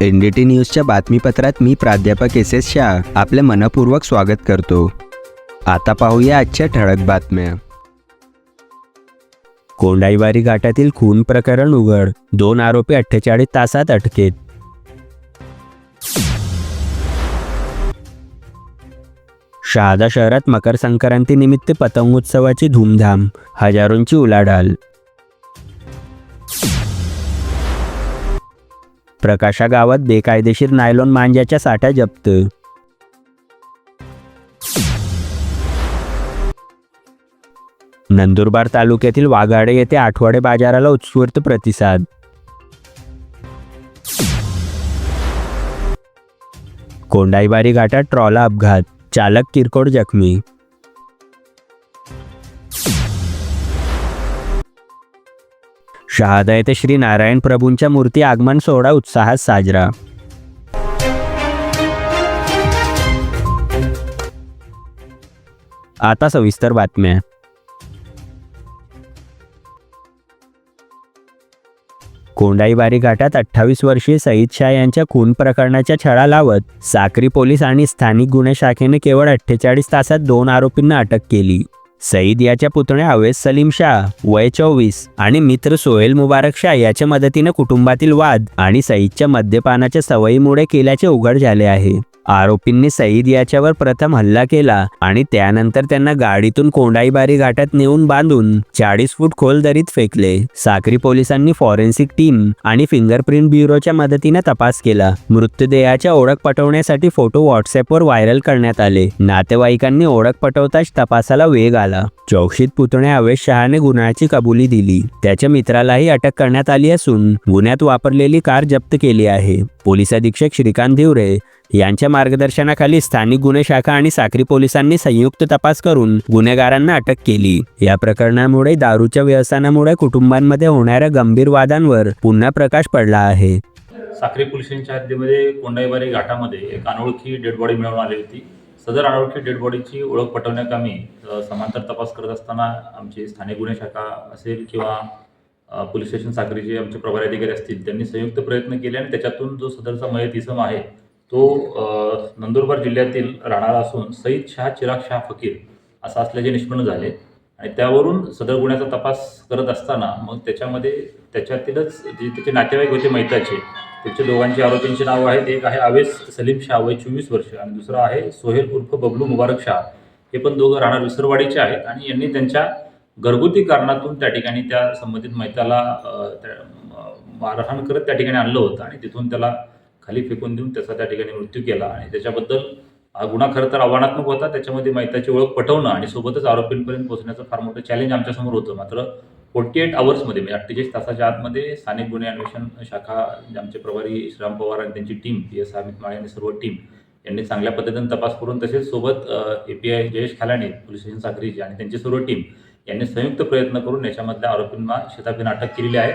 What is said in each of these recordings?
N D T न्यूजच्या बातमीपत्रात मी प्राध्यापक S S Shah आपले मनपूर्वक स्वागत करतो. आता पाहूया आजच्या ठळक बातम्या. कोंडाईवारी घाटातील खून प्रकरण उघड. दोन आरोपी अठ्ठेचाळीस तासात अटकेत. शहादा शहरात मकर संक्रांतीनिमित्त पतंगोत्सवाची धूमधाम. हजारोंची उलाढाल. प्रकाशा गावात बेकायदेशीर नायलॉन मांज्याच्या साठ्या जप्त. नंदुरबार तालुक्यातील वाघाडे येथे आठवडे बाजाराला उत्स्फूर्त प्रतिसाद. कोंडाईबारी घाटात ट्रॉला अपघात चालक किरकोळ जखमी. शहादा येथे श्री नारायण प्रभूंच्या मूर्ती आगमन सोहळा उत्साहात साजरा. आता सविस्तर बातम्या. कोंडाईबारी घाटात अठ्ठावीस वर्षीय सईद शाह यांच्या खून प्रकरणाच्या छळा लावत साक्री पोलीस आणि स्थानिक गुन्हे शाखेने केवळ अठ्ठेचाळीस तासात दोन आरोपींना अटक केली. सईद याच्या पुतण्या अवेस सलीम शाह वय चोवीस आणि मित्र सोहेल मुबारक शाह याच्या मदतीने कुटुंबातील वाद आणि सईदच्या मद्यपानाच्या सवयीमुळे केल्याचे उघड झाले आहे. आरोपींनी सईद याच्यावर प्रथम हल्ला केला आणि त्यानंतर त्यांना गाडीतून कोंडाईबारी घाटात नेऊन बांधून चाळीस फूट खोल दरीत फेकले. साक्री पोलिसांनी फॉरेन्सिक टीम आणि फिंगरप्रिंट ब्युरोच्या मदतीने तपास केला. मृतदेहाच्या ओळख पटवण्यासाठी फोटो व्हॉट्सअपवर व्हायरल करण्यात आले. नातेवाईकांनी ओळख पटवताच तपासाला वेग आला. चौकशीत पुतण्या अवेश शहाने गुन्ह्याची कबुली दिली. त्याच्या मित्रालाही अटक करण्यात आली असून गुन्ह्यात वापरलेली कार जप्त केली आहे. पोलीस अधीक्षक श्रीकांत धिवरे यांच्या मार्गदर्शनाखाली स्थानिक गुन्हे शाखा आणि साक्री पोलिसांनी संयुक्त तपास करून गुन्हेगारांना अटक केली. या प्रकरणामुळे दारूच्या व्यसनामुळे कुटुंबांमध्ये होणाऱ्या गंभीर वादांवर पुन्हा प्रकाश पडला आहे. साक्री पोलिसांच्या हद्दीमध्ये कोंडाईबारी घाटामध्ये एक अनोळखी डेड बॉडी मिळवून आली होती. सदर अनोळखी डेड बॉडीची ओळख पटवण्याकामी समांतर तपास करत असताना आमची स्थानिक गुन्हे शाखा असेल किंवा पोलीस स्टेशन साक्रीचे आमचे प्रभारी अधिकारी असतील त्यांनी संयुक्त प्रयत्न केले आणि त्याच्यातून जो सदरचा मयत इसम आहे तो नंदुरबार जिल्ह्यातील राहणारा असून सईद शाह चिराग शाह फकीर असा असल्याचे निष्पन्न झाले. आणि त्यावरून सदर गुन्ह्याचा तपास करत असताना मग त्याच्यामध्ये त्याच्यातीलच जे त्याचे नातेवाईक होते मैताचे त्याचे दोघांचे आरोपींचे नावं आहेत. एक आहे आवेस सलीम शाह वय चोवीस वर्ष आणि दुसरा आहे सोहेल उर्फ बबलू मुबारक शाह. हे पण दोघं राहणार विसरवाडीचे आहेत आणि यांनी त्यांच्या घरगुती कारणातून त्या ठिकाणी त्या संबंधित मैताला त्या, मारहाण करत त्या ठिकाणी आणलं होतं. आणि तिथून त्याला खाली फेकून देऊन त्याचा त्या ठिकाणी मृत्यू केला. आणि त्याच्याबद्दल हा गुन्हा खरं तर आव्हानात्मक होता. त्याच्यामध्ये मैताची ओळख पटवणं आणि सोबतच आरोपींपर्यंत पोहोचण्याचं फार मोठं चॅलेंज आमच्यासमोर होतं. मात्र फोर्टी एट आवर्समध्ये म्हणजे अठ्ठेचाळीस तासाच्या आतमध्ये स्थानिक गुन्हे अन्वेषण शाखा आमचे प्रभारी श्रीराम पवार आणि त्यांची team P S Amit Male आणि सर्व टीम यांनी चांगल्या पद्धतीने तपास करून तसेच सोबत A P I Jayesh Khalane police station साखरीचे आणि त्यांची सर्व टीम यांनी संयुक्त प्रयत्न करून याच्यामधल्या आरोपींना शेताबीन अटक केलेली आहे.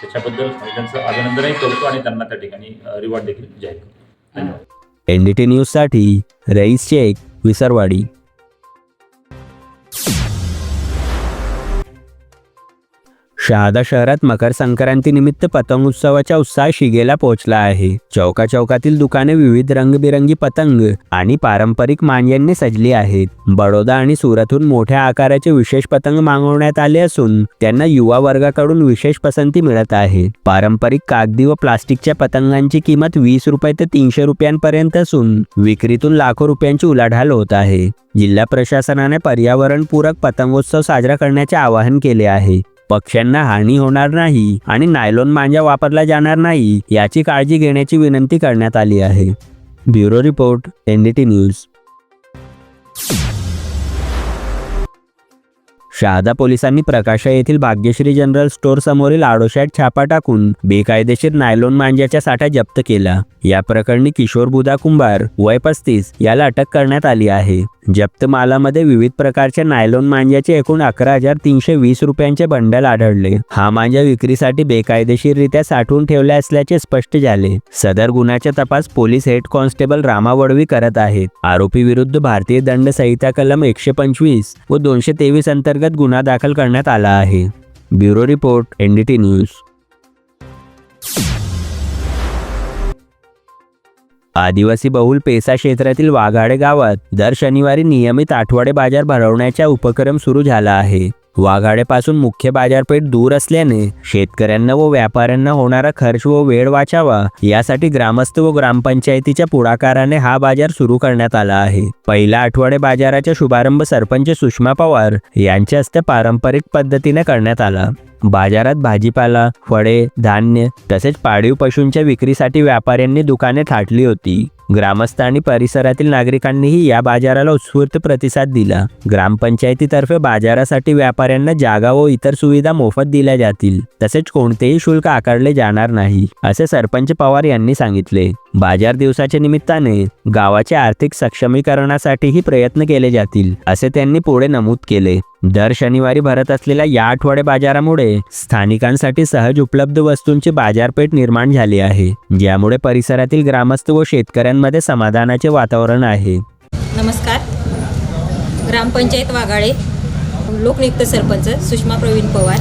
त्याच्याबद्दल त्यांचं अभिनंदनही करतो आणि त्यांना त्या ठिकाणी रिवॉर्ड देखील जाहीर करतो. धन्यवाद. एन डी टी न्यूजसाठी रईस शेख विसरवाडी. शहादा शहरात मकर संक्रांतीनिमित्त पतंग उत्सवाच्या उत्साह शिगेला पोहोचला आहे. चौका चौकातील दुकाने विविध रंगबिरंगी पतंग आणि पारंपरिक मांज्यांनी सजली आहेत. बडोदा आणि सुरतहून मोठ्या आकाराचे विशेष पतंग मागवण्यात आले असून त्यांना युवा वर्गाकडून विशेष पसंती मिळत आहे. पारंपरिक कागदी व प्लास्टिकच्या पतंगांची किंमत वीस रुपये ते तीनशे रुपयांपर्यंत असून विक्रीतून लाखो रुपयांची उलाढाल होत आहे. जिल्हा प्रशासनाने पर्यावरणपूरक पतंगोत्सव साजरा करण्याचे आवाहन केले आहे. पक्ष्यांना हानी होणार नाही आणि नायलॉन मांजा वापरला जाणार नाही याची काळजी घेण्याची विनंती करण्यात आली आहे. Bureau report NDT news. Shahada पोलिसांनी प्रकाशा येथील भाग्यश्री जनरल स्टोअर समोरील आडोशात छापा टाकून बेकायदेशीर नायलॉन मांज्याच्या साठा जप्त केला. या प्रकरणी किशोर बुधा कुंभार वय पस्तीस याला अटक करण्यात आली आहे. जप्त मालामध्ये विविध प्रकारच्या नायलॉन मांज्याचे एकूण अकरा हजार तीनशे वीस रुपयांचे बंडल आढळले. हा मांजा विक्रीसाठी बेकायदेशीररित्या साठवून ठेवला असल्याचे स्पष्ट झाले. सदर गुन्ह्याचा तपास police head constable Rama Vadvi करत आहेत. आरोपी विरुद्ध भारतीय दंड संहिता कलम एकशे पंचवीस व दोनशे तेवीस अंतर्गत गुन्हा दाखल करण्यात आला आहे. Bureau report NDT news. आदिवासी बहुल पेसा क्षेत्रातील वाघाडे गावात दर शनिवारी नियमित आठवडे बाजार भरवण्याचा उपक्रम सुरू झाला आहे. वाघाडेपासून मुख्य बाजारपेठ दूर असल्याने शेतकऱ्यांना व व्यापाऱ्यांना होणारा खर्च व वेळ वाचावा यासाठी ग्रामस्थ व ग्रामपंचायतीच्या पुढाकाराने हा बाजार सुरू करण्यात आला आहे. पहिल्या आठवडे बाजाराचा शुभारंभ सरपंच सुषमा पवार यांच्या हस्ते पारंपरिक पद्धतीने करण्यात आला. बाजारात भाजीपाला फळे धान्य तसेच पाळीव पशूंच्या विक्रीसाठी व्यापाऱ्यांनी दुकाने थाटली होती. ग्रामस्थ आणि परिसरातील नागरिकांनीही या बाजाराला उत्स्फूर्त प्रतिसाद दिला. ग्रामपंचायतीतर्फे बाजारासाठी व्यापाऱ्यांना जागा व इतर सुविधा मोफत दिल्या जातील. तसेच कोणतेही शुल्क आकारले जाणार नाही असे सरपंच पवार यांनी सांगितले. बाजार दिवसाच्या निमित्ताने गावाच्या आर्थिक सक्षमीकरणासाठीही प्रयत्न केले जातील असे त्यांनी पुढे नमूद केले. दर शनिवारी भरत असलेल्या या आठवडे बाजारामुळे स्थानिकांसाठी सहज उपलब्ध वस्तूंची बाजारपेठ निर्माण झाली आहे ज्यामुळे परिसरातील ग्रामस्थ व शेतकऱ्यांमध्ये समाधानाचे वातावरण आहे. नमस्कार. ग्रामपंचायत वाघाळे लोकनियुक्त सरपंच सुषमा प्रवीण पवार.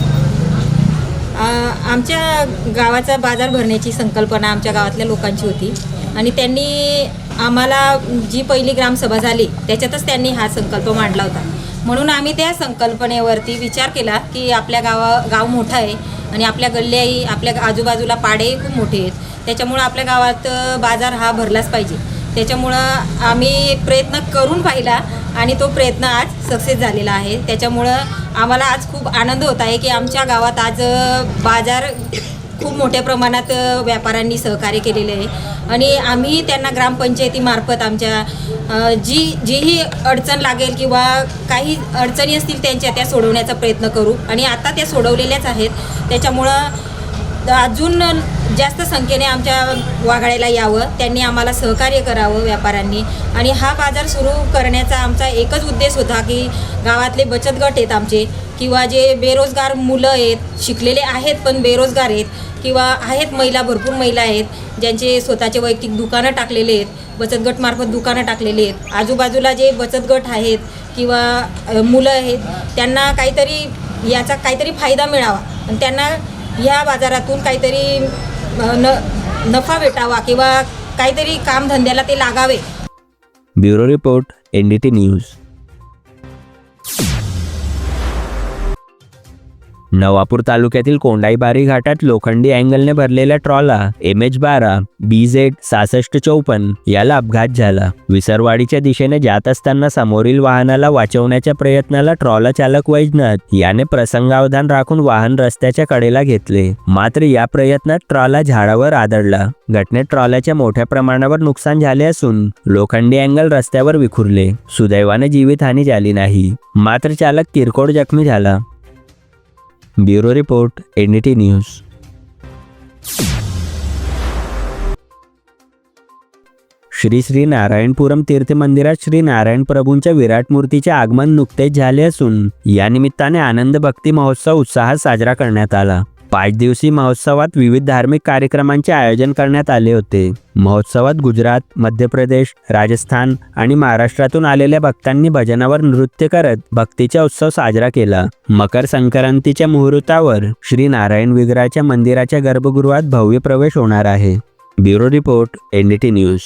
आमच्या गावाचा बाजार भरण्याची संकल्पना आमच्या गावातल्या लोकांची होती. आणि त्यांनी आम्हाला जी पहिली ग्रामसभा झाली त्याच्यातच त्यांनी हा संकल्प मांडला होता. म्हणून आम्ही त्या संकल्पनेवरती विचार केला की आपल्या गावा गाव मोठं आहे आणि आपल्या गल्ल्याही आपल्या आजूबाजूला पाडेही खूप मोठे आहेत. त्याच्यामुळं आपल्या गावात बाजार हा भरलाच पाहिजे. त्याच्यामुळं आम्ही प्रयत्न करून पाहिला आणि तो प्रयत्न आज सक्सेस झालेला आहे. त्याच्यामुळं आम्हाला आज खूप आनंद होत आहे की आमच्या गावात आज बाजार खूप मोठ्या प्रमाणात व्यापाऱ्यांनी सहकार्य केलेले आहे. आणि आम्ही त्यांना ग्रामपंचायतीमार्फत आमच्या जी जीही अडचण लागेल किंवा काही अडचणी असतील त्यांच्या त्या सोडवण्याचा प्रयत्न करू. आणि आता त्या सोडवलेल्याच आहेत. त्याच्यामुळं अजून जास्त संख्येने आमच्या वाघाड्याला यावं त्यांनी आम्हाला सहकार्य करावं व्यापाऱ्यांनी. आणि हा बाजार सुरू करण्याचा आमचा एकच उद्देश होता की गावातले बचत गट आहेत आमचे किंवा जे बेरोजगार मुलं आहेत शिकलेले आहेत पण बेरोजगार आहेत किंवा आहेत महिला भरपूर महिला आहेत ज्यांचे स्वतःचे वैयक्तिक दुकानं टाकलेले आहेत बचत गटमार्फत दुकानं टाकलेले आहेत. आजूबाजूला जे बचत गट आहेत किंवा मुलं आहेत त्यांना काहीतरी याचा काहीतरी फायदा मिळावा. आणि त्यांना या बाजारातून काहीतरी न नफा भेटावा किंवा काहीतरी कामधंद्याला ते लागावे. Bureau report NDT news. Navapur तालुक्यातील कोंडाईबारी घाटात लोखंडी अँगलने भरलेल्या ट्रॉला एम एच बारा बी झेड सहासष्ट चौपन्न याला अपघात झाला. विसरवाडीच्या दिशेने जात असताना समोरील वाहनाला वाचवण्याच्या प्रयत्नाला ट्रॉला चालक वैजनाथ याने प्रसंगावधान राखून वाहन रस्त्याच्या कडेला घेतले. मात्र या प्रयत्नात ट्रॉला झाडावर आदळला. घटनेत ट्रॉल्याच्या मोठ्या प्रमाणावर नुकसान झाले असून लोखंडी अँगल रस्त्यावर विखुरले. सुदैवाने जीवितहानी झाली नाही. मात्र चालक किरकोळ जखमी झाला. Bureau report NDT news. Shri Shri Narayanpuram तीर्थ मंदिरात श्री नारायण प्रभूंच्या विराट मूर्तीचे आगमन नुकतेच झाले असून या निमित्ताने आनंद भक्ती महोत्सव उत्साहात साजरा करण्यात आला. पाच दिवसीय महोत्सवात विविध धार्मिक कार्यक्रमांचे आयोजन करण्यात आले होते. महोत्सवात गुजरात मध्य प्रदेश राजस्थान आणि महाराष्ट्रातून आलेल्या भक्तांनी भजनावर नृत्य करत भक्तीचा उत्सव साजरा केला. मकर संक्रांतीच्या मुहूर्तावर श्री नारायण विग्रहाच्या मंदिराच्या गर्भगृहात भव्य प्रवेश होणार आहे. Bureau report NDT news.